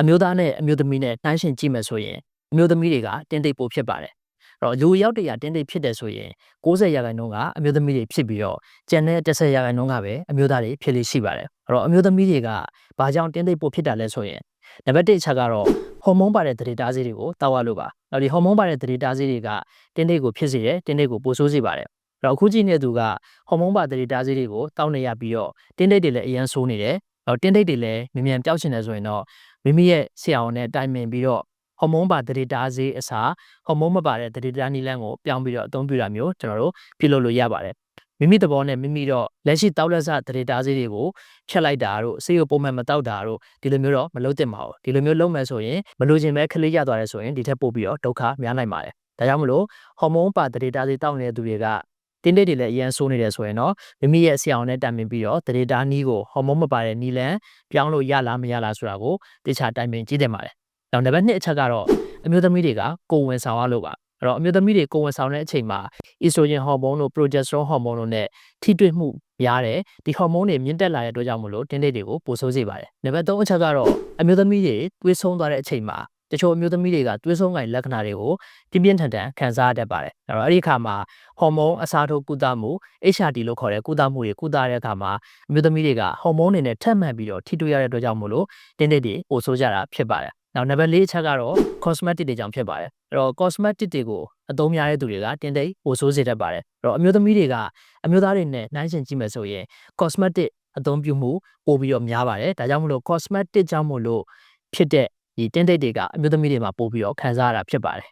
အမျိုးသားနဲ့အမျိုးသမီးနဲ့နှိုင်းယှဉ်ကြည့်မယ်ဆိုရင်အမျိုးသမီးတွေကတင်းတိတ်ပိုဖြစ်ပါတယ်အဲ့တော့လူအယောက်တရာတင်းတိတ်ဖြစ်တယ်ဆိုရင်60ရာခိုင်နှုန်းကအမျိုးသမီးတွေဖြစ်ပြီးတော့ကျန်တဲ့10ရာခိုင်နှုန်းကပဲအမျိုးသားတွေဖြစ်လို့ရှိပါတယ်အဲ့တော့အမျိုးသမီးတွေကဘာကြောင့်တင်းတိတ်ပိုဖြစ်တာလဲဆိုရင်နံပါတ်1အချက်ကတော့ဟော်မုန်းပါတဲ့သတိတားဆေးတွေကိုတောက်ရလို့ပါအဲ့ဒီဟော်မုန်းပါတဲ့သတိတားဆေးတွေကတင်းတိတ်ကိုဖြစ်စေတယ်တင်းတိတ်ကိုပိုဆိုးစေပါတယ်အဲ့တော့အခုကြည့်နေသူကဟော်မုန်းပါသတိတားဆေးတွေကိုတောက်နေရပြီးတော့တင်းတိတ်တွေလည်းအရန်ဆိုးနေတယ်အဲ့တော့တင်းတိတ်တွေလည်းမြန်မြန်ပျောက်ချင်တယ်ဆိုရင်တော့ မိမိရဲ့ဆရာဝန်နဲ့တိုင်ပင်ပြီးတော့ဟော်မုန်းပါဒရေတာဈေးအစားဟော်မုန်းမပါတဲ့ဒရေတာနီလန်းကိုပြောင်းပြီးတော့အသုံးပြုတာမျိုးကျွန်တော်တို့ပြုလုပ်လို့ရပါတယ်မိမိသဘောနဲ့မိမိတော့လက်ရှိတောက်လက်စဒရေတာဈေးတွေကိုဖြတ်လိုက်တာတို့ဆေးကိုပုံမှန်မတောက်တာတို့ဒီလိုမျိုးတော့မလုပ်သင့်ပါဘူးဒီလိုမျိုးလုပ်မယ်ဆိုရင်မလိုချင်ပဲခလေးရသွားတယ်ဆိုရင်ဒီထက်ပိုပြီးတော့ဒုက္ခများနိုင်ပါတယ်ဒါကြောင့်မလို့ဟော်မုန်းပါဒရေတာဈေးတောက်နေတဲ့သူတွေက တင်းတိတ်တွေလည်းအရန်ဆိုးနေတယ်ဆိုရင်တော့မိမိရဲ့ဆရာဝန်နဲ့တိုင်ပင်ပြီးတော့ဒရေတာနီးကိုဟော်မုန်းမပါတဲ့နီလန်းပြောင်းလို့ရလားမရလားဆိုတာကိုတခြားတိုင်ပင်ကြည့်တင်ပါတယ်။နောက်နံပါတ်2အချက်ကတော့အမျိုးသမီးတွေကကိုယ်ဝန်ဆောင်ရလို့ပါ။အဲ့တော့အမျိုးသမီးတွေကိုယ်ဝန်ဆောင်တဲ့အချိန်မှာ estrogen ဟော်မုန်းတို့ progesterone ဟော်မုန်းတို့နဲ့ထိတွေ့မှုများတယ်။ဒီဟော်မုန်းတွေမြင့်တက်လာတဲ့အတွက်ကြောင့်မလို့တင်းတိတ်တွေကိုပိုဆိုးစေပါတယ်။နံပါတ်3အချက်ကတော့အမျိုးသမီးတွေသွေးဆုံးသွားတဲ့အချိန်မှာ တချို့အမျိုးသမီးတွေကသွေးဆုံးကိုင်လက္ခဏာတွေကိုပြင်းပြင်းထန်ထန်ခံစားရတတ်ပါတယ်။အဲ့တော့အဲ့ဒီအခါမှာဟော်မုန်းအစားထိုးကုသမှု HRT လို့ခေါ်တဲ့ကုသမှုတွေကုသတဲ့အခါမှာအမျိုးသမီးတွေကဟော်မုန်းတွေနဲ့ထပ်မံပြီးတော့ထိတွေ့ရတဲ့အတွက်ကြောင့်မလို့တင်းတိတ်တွေပိုဆိုးကြတာဖြစ်ပါတယ်။နောက်နံပါတ်၄အချက်ကတော့ cosmetic တွေကြောင့်ဖြစ်ပါတယ်။အဲ့တော့ cosmetic တွေကိုအသုံးများတဲ့သူတွေကတင်းတိတ်ပိုဆိုးစေတတ်ပါတယ်။အဲ့တော့အမျိုးသမီးတွေကအမျိုးသားတွေနဲ့နှိုင်းယှဉ်ကြည့်မယ်ဆိုရင် cosmetic အသုံးပြုမှုပိုပြီးတော့များပါတယ်။ဒါကြောင့်မလို့ cosmetic ကြောင့်မလို့ဖြစ်တဲ့ ဒီတင်းတိတ်တွေကအမျိုးသမီးတွေမှာပိုပြီးတော့ခံစားရတာဖြစ်ပါတယ်